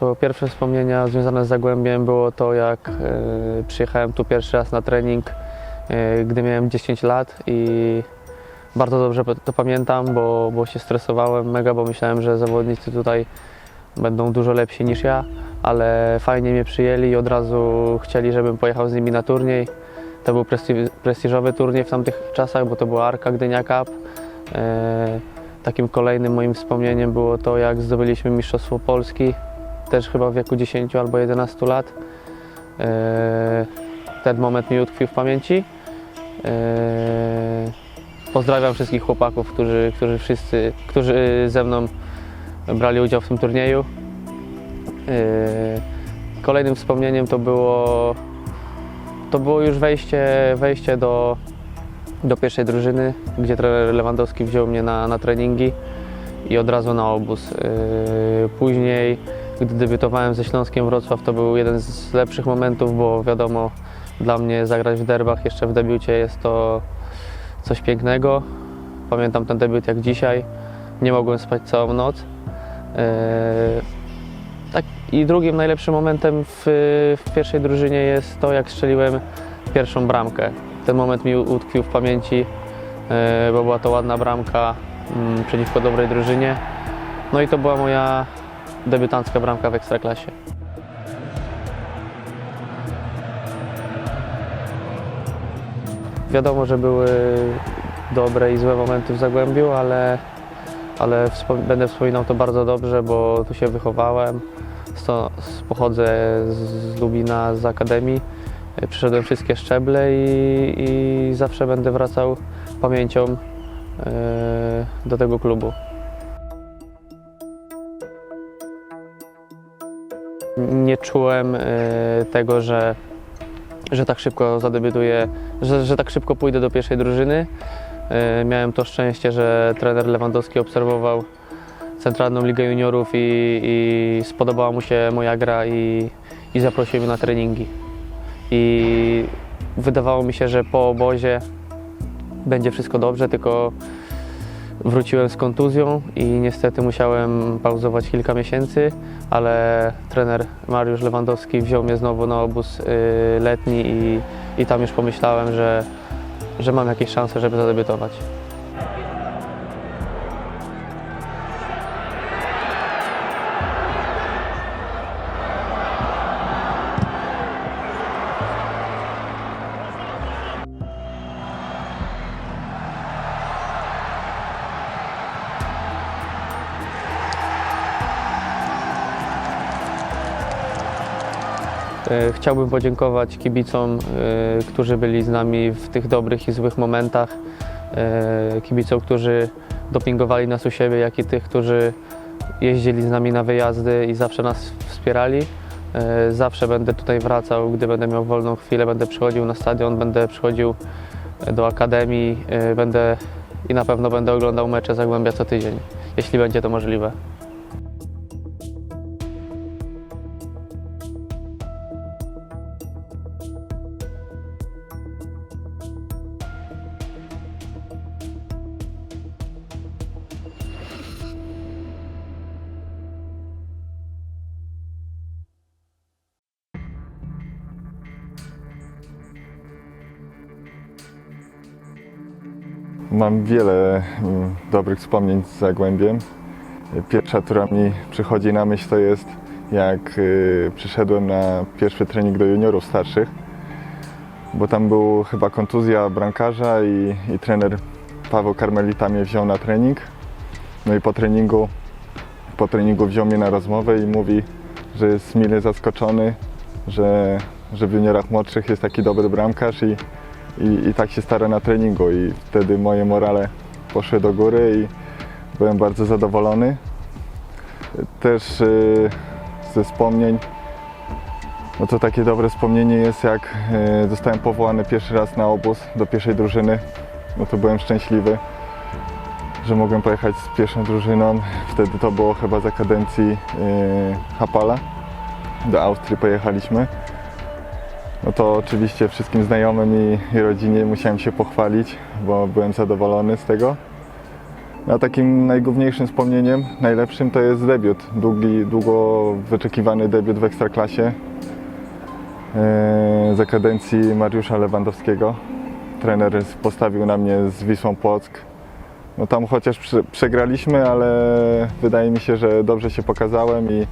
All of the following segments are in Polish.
To pierwsze wspomnienia związane z Zagłębiem było to, jak e, przyjechałem tu pierwszy raz na trening, e, gdy miałem 10 lat i bardzo dobrze to- pamiętam, bo, bo się stresowałem mega, bo myślałem, że zawodnicy tutaj będą dużo lepsi niż ja, ale fajnie mnie przyjęli i od razu chcieli, żebym pojechał z nimi na turniej. To był presti- prestiżowy turniej w tamtych czasach, bo to była Arka Gdynia Cup. E, Takim kolejnym moim wspomnieniem było to, jak zdobyliśmy Mistrzostwo Polski, też chyba w wieku 10 albo 11 lat. E, Ten moment mi utkwił w pamięci. E, Pozdrawiam wszystkich chłopaków, którzy, którzy wszyscy, którzy ze mną brali udział w tym turnieju. E, Kolejnym wspomnieniem to było, to było już wejście, wejście do, do pierwszej drużyny, gdzie trener Lewandowski wziął mnie na, na treningi i od razu na obóz. Później, gdy debiutowałem ze Śląskiem Wrocław, to był jeden z lepszych momentów, bo wiadomo, dla mnie zagrać w derbach jeszcze w debiucie jest to coś pięknego. Pamiętam ten debiut jak dzisiaj. Nie mogłem spać całą noc. Yy, Tak, I drugim najlepszym momentem w, w pierwszej drużynie jest to, jak strzeliłem pierwszą bramkę. Ten moment mi utkwił w pamięci, e, bo była to ładna bramka mm, przeciwko dobrej drużynie. No i to była moja debiutancka bramka w Ekstraklasie. Wiadomo, że były dobre i złe momenty w Zagłębiu, ale, ale będę wspominał to bardzo dobrze, bo tu się wychowałem. Sto, pochodzę z, Lubina, z Akademii. Przeszedłem wszystkie szczeble i, i zawsze będę wracał pamięcią e, do tego klubu. Nie czułem e, tego, że, że tak szybko zadebiutuję, że, że tak szybko pójdę do pierwszej drużyny. E, Miałem to szczęście, że trener Lewandowski obserwował Centralną Ligę Juniorów i, i spodobała mu się moja gra i, i zaprosił mnie na treningi. I wydawało mi się, że po obozie będzie wszystko dobrze, tylko wróciłem z kontuzją i niestety musiałem pauzować kilka miesięcy, ale trener Mariusz Lewandowski wziął mnie znowu na obóz y, letni i, i tam już pomyślałem, że, że mam jakieś szanse, żeby zadebiutować. Chciałbym podziękować kibicom, e, którzy byli z nami w tych dobrych i złych momentach. E, Kibicom, którzy dopingowali nas u siebie, jak i tych, którzy jeździli z nami na wyjazdy i zawsze nas wspierali. E, Zawsze będę tutaj wracał, gdy będę miał wolną chwilę, będę przychodził na stadion, będę przychodził do akademii, e, będę i na pewno będę oglądał mecze Zagłębia co tydzień, jeśli będzie to możliwe. Mam wiele mm, dobrych wspomnień z Zagłębiem. Pierwsza, która mi przychodzi na myśl, to jest jak y, przyszedłem na pierwszy trening do juniorów starszych, bo tam był chyba kontuzja bramkarza i, i trener Paweł Karmelita mnie wziął na trening. No i po treningu, po treningu wziął mnie na rozmowę i mówi, że jest mile zaskoczony, że, że w juniorach młodszych jest taki dobry bramkarz i, i, i tak się stara na treningu i wtedy moje morale poszły do góry i byłem bardzo zadowolony. Też y, ze wspomnień, no to takie dobre wspomnienie jest jak y, zostałem powołany pierwszy raz na obóz do pierwszej drużyny, no to byłem szczęśliwy, że mogłem pojechać z pierwszą drużyną. Wtedy to było chyba za kadencji y, Hapala. Do Austrii pojechaliśmy. No to oczywiście wszystkim znajomym i, rodzinie musiałem się pochwalić, bo byłem zadowolony z tego. A takim najgłówniejszym wspomnieniem, najlepszym to jest debiut. Długi, długo wyczekiwany debiut w Ekstraklasie e, za kadencji Mariusza Lewandowskiego. Trener postawił na mnie z Wisłą Płock. No tam chociaż prze, przegraliśmy, ale wydaje mi się, że dobrze się pokazałem i,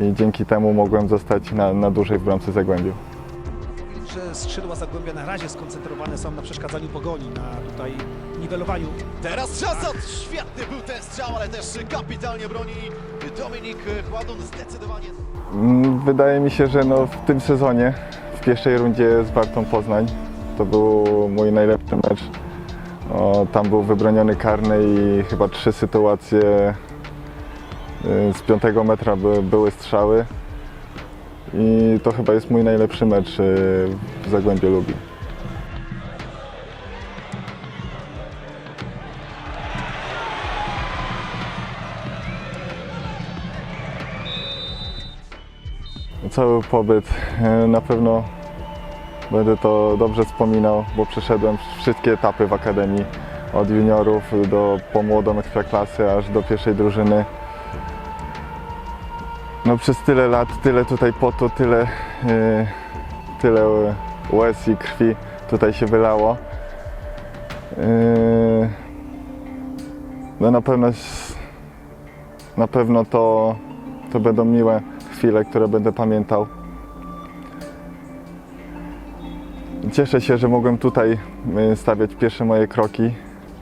i dzięki temu mogłem zostać na, na dłużej w bramce Zagłębiu. Że skrzydła Zagłębia na razie skoncentrowane są na przeszkadzaniu pogoni, na tutaj niwelowaniu. Teraz czas! Świetny był ten strzał, ale też kapitalnie broni Dominik Chładun zdecydowanie. Wydaje mi się, że no w tym sezonie, w pierwszej rundzie z Wartą Poznań, to był mój najlepszy mecz. O, tam był wybroniony karny i chyba trzy sytuacje y, z piątego metra by, były strzały. I to chyba jest mój najlepszy mecz y, w Zagłębiu Lubin. Cały pobyt e, na pewno będę to dobrze wspominał, bo przeszedłem wszystkie etapy w Akademii. Od juniorów do po młodą ekstraklasy, aż do pierwszej drużyny. No przez tyle lat, tyle tutaj potu, tyle, e, tyle łez i krwi tutaj się wylało. E, No na pewno, na pewno to, to będą miłe chwile, które będę pamiętał. Cieszę się, że mogłem tutaj y, stawiać pierwsze moje kroki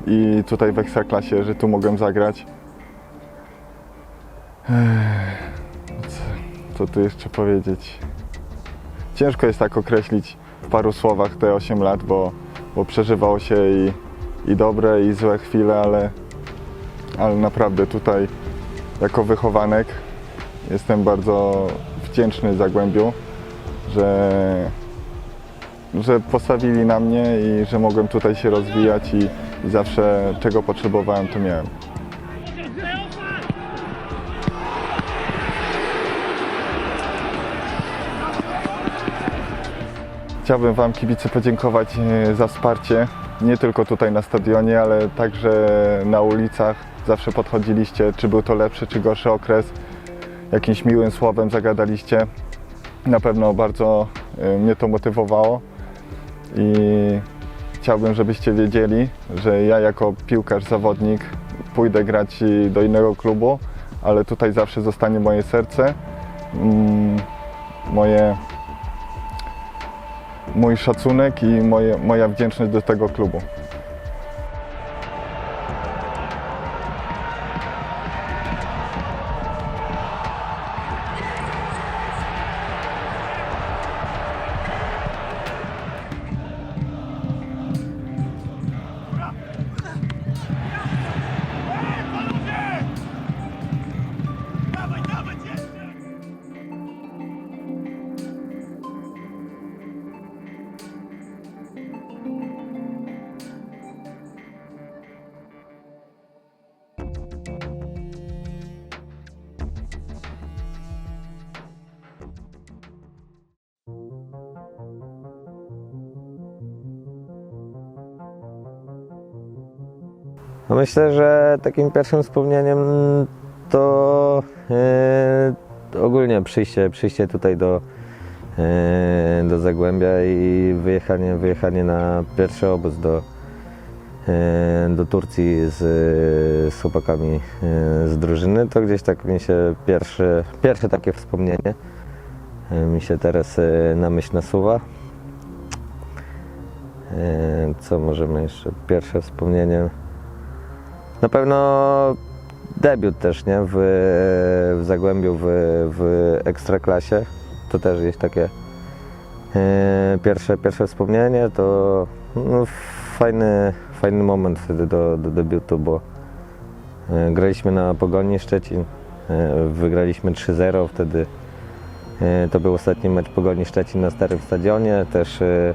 i tutaj w Ekstraklasie, że tu mogłem zagrać. Co tu jeszcze powiedzieć? Ciężko jest tak określić w paru słowach te 8 lat, bo, bo przeżywało się i, i dobre, i złe chwile, ale, ale naprawdę tutaj jako wychowanek Jestem bardzo wdzięczny Zagłębiu, że, że postawili na mnie i że mogłem tutaj się rozwijać i, i zawsze czego potrzebowałem, to miałem. Chciałbym Wam kibice podziękować e, za wsparcie, nie tylko tutaj na stadionie, ale także na ulicach. Zawsze podchodziliście, czy był to lepszy, czy gorszy okres jakimś miłym słowem zagadaliście. Na pewno bardzo y, mnie to motywowało i chciałbym, żebyście wiedzieli, że ja jako piłkarz, zawodnik pójdę grać y, do innego klubu, ale tutaj zawsze zostanie moje serce, mm, moje, mój szacunek i moje, moja wdzięczność do tego klubu. No myślę, że takim pierwszym wspomnieniem to e, ogólnie przyjście, przyjście tutaj do, e, do Zagłębia i wyjechanie, wyjechanie na pierwszy obóz do, e, do Turcji z, z chłopakami e, z drużyny. To gdzieś tak mi się pierwsze, pierwsze takie wspomnienie e, mi się teraz e, na myśl nasuwa. E, Co możemy jeszcze? Pierwsze wspomnienie. Na pewno debiut też, nie? W, w Zagłębiu, w, w Ekstraklasie. To też jest takie e, pierwsze, pierwsze wspomnienie. To no, fajny, fajny moment wtedy do, do debiutu, bo e, graliśmy na Pogoni Szczecin. E, wygraliśmy 3-0 wtedy. E, to był ostatni mecz Pogoni Szczecin na Starym Stadionie. Też e,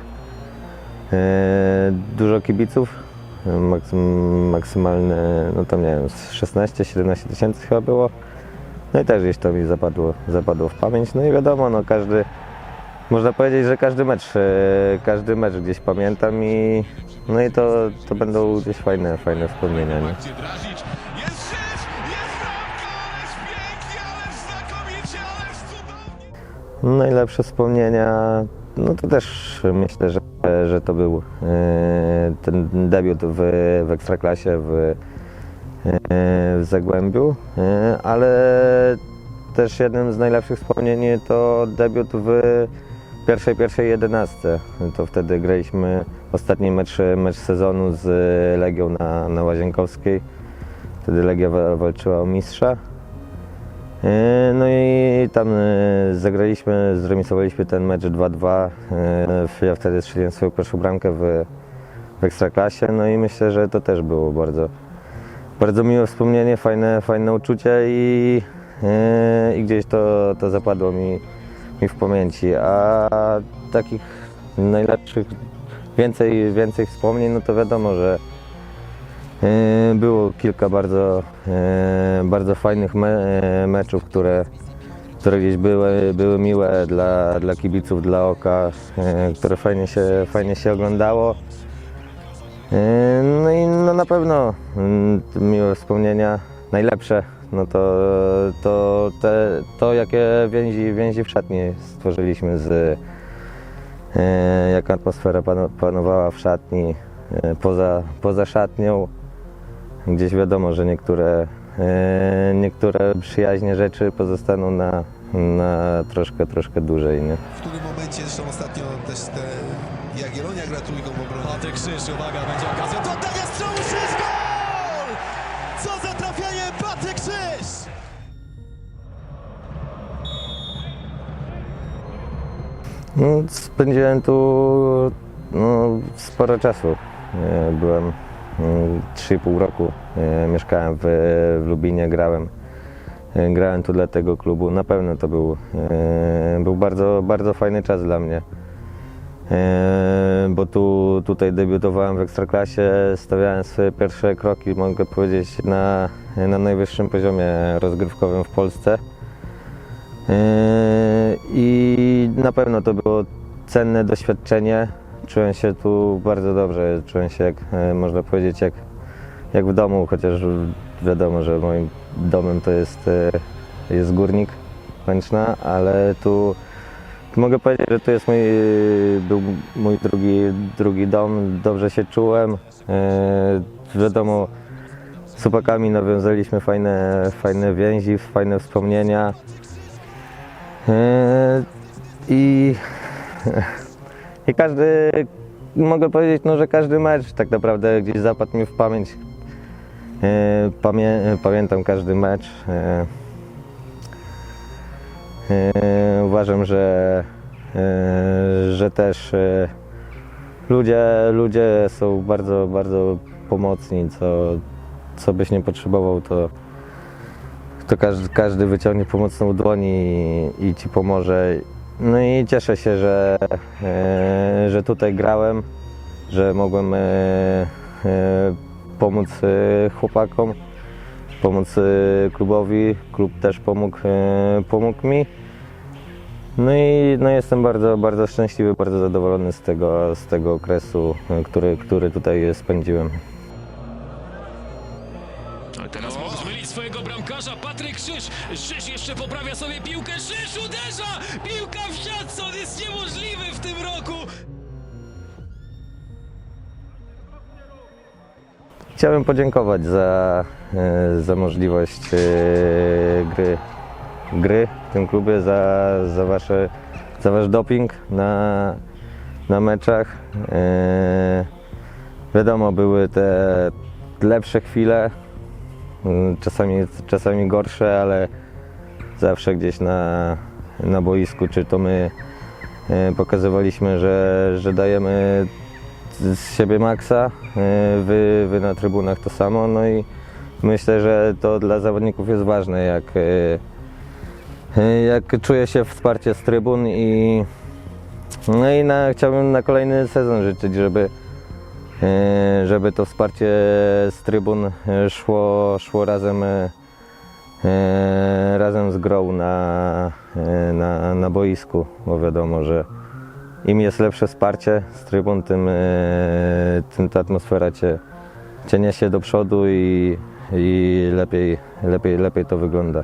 dużo kibiców maksymalne no tam nie wiem, 16-17 tysięcy chyba było. No i też gdzieś to mi zapadło, zapadło w pamięć. No i wiadomo, no każdy, można powiedzieć, że każdy mecz, e, każdy mecz gdzieś pamiętam i no i to, to będą gdzieś fajne, fajne wspomnienia. Nie? Najlepsze no wspomnienia no to też myślę, że, że to był e, ten debiut w, w Ekstraklasie w, e, w Zagłębiu, e, ale też jednym z najlepszych wspomnień to debiut w pierwszej, pierwszej jedenastce. To wtedy graliśmy ostatni mecz, mecz sezonu z Legią na, na Łazienkowskiej. Wtedy Legia wa- walczyła o mistrza. E, No i tam e, zagraliśmy, zremisowaliśmy ten mecz 2-2. E, Ja wtedy strzeliłem swoją pierwszą bramkę w, w Ekstraklasie. No i myślę, że to też było bardzo, bardzo miłe wspomnienie, fajne, fajne uczucie i, i gdzieś to, to zapadło mi, mi w pamięci. A takich najlepszych, więcej, więcej wspomnień, no to wiadomo, że Było kilka bardzo, e, bardzo fajnych me, e, meczów, które, które gdzieś były, były miłe dla, dla kibiców, dla oka, e, które fajnie się, fajnie się oglądało. E, No i no na pewno mm, miłe wspomnienia, najlepsze, no to, to, te, to jakie więzi, więzi w szatni stworzyliśmy z, e, jaka atmosfera pano- panowała w szatni, e, poza, poza szatnią. Gdzieś wiadomo, że niektóre, e, niektóre przyjaźnie rzeczy pozostaną na, na troszkę, troszkę dłużej. Nie? W którym momencie, zresztą ostatnio też te Jagiellonia gra trójką obronną. Patryk Krzyż, uwaga, będzie okazja do oddania strzału, Krzyż, gol! Co za trafienie, Patryk Krzyż! No, spędziłem tu no, sporo czasu. Byłem 3,5 roku. E, Mieszkałem w, Lubinie, grałem. E, Grałem tu dla tego klubu. Na pewno to był, e, był bardzo, bardzo fajny czas dla mnie. Bo tu, tutaj debiutowałem w Ekstraklasie, stawiałem swoje pierwsze kroki, mogę powiedzieć, na, na najwyższym poziomie rozgrywkowym w Polsce. I na pewno to było cenne doświadczenie. Czułem się tu bardzo dobrze. Czułem się, jak e, można powiedzieć, jak, jak w domu, chociaż wiadomo, że moim domem to jest, e, jest górnik Łęczna, ale tu mogę powiedzieć, że to jest mój, był mój drugi, drugi dom. Dobrze się czułem. E, Wiadomo, z chłopakami nawiązaliśmy fajne, fajne więzi, fajne wspomnienia. I, I każdy, mogę powiedzieć, no, że każdy mecz tak naprawdę gdzieś zapadł mi w pamięć. Eee, Pamię, pamiętam każdy mecz. Eee, eee, Uważam, że, że też ludzie, ludzie są bardzo, bardzo pomocni, co, co byś nie potrzebował, to, to każdy, każdy wyciągnie pomocną dłoń i, i ci pomoże. No i cieszę się, że, e, że tutaj grałem, że mogłem e, e, pomóc chłopakom, pomóc klubowi. Klub też pomógł, pomógł mi. No i no jestem bardzo, bardzo szczęśliwy, bardzo zadowolony z tego, z tego okresu, który, który tutaj spędziłem. Teraz mógł zmylić swojego bramkarza Patryk Krzyż. Krzyż jeszcze poprawia sobie piłkę. Krzyż uderza! Piłka w siatce! On jest niemożliwy w tym roku! Chciałbym podziękować za, e, za możliwość e, gry, gry w tym klubie, za, za, wasze, za wasz doping na, na meczach. E, Wiadomo, były te lepsze chwile, czasami, czasami gorsze, ale zawsze gdzieś na, na boisku, czy to my e, pokazywaliśmy, że, że dajemy z siebie maksa, e, wy, wy na trybunach to samo, no i myślę, że to dla zawodników jest ważne, jak, e, jak się wsparcie z trybun i no i na, chciałbym na kolejny sezon życzyć, żeby, żeby to wsparcie z trybun e, szło, szło razem, e, e, razem z grą na, e, na, na boisku, bo wiadomo, że im jest lepsze wsparcie z trybun, tym, e, tym ta atmosfera cię, cię niesie do przodu i, i lepiej, lepiej, lepiej to wygląda.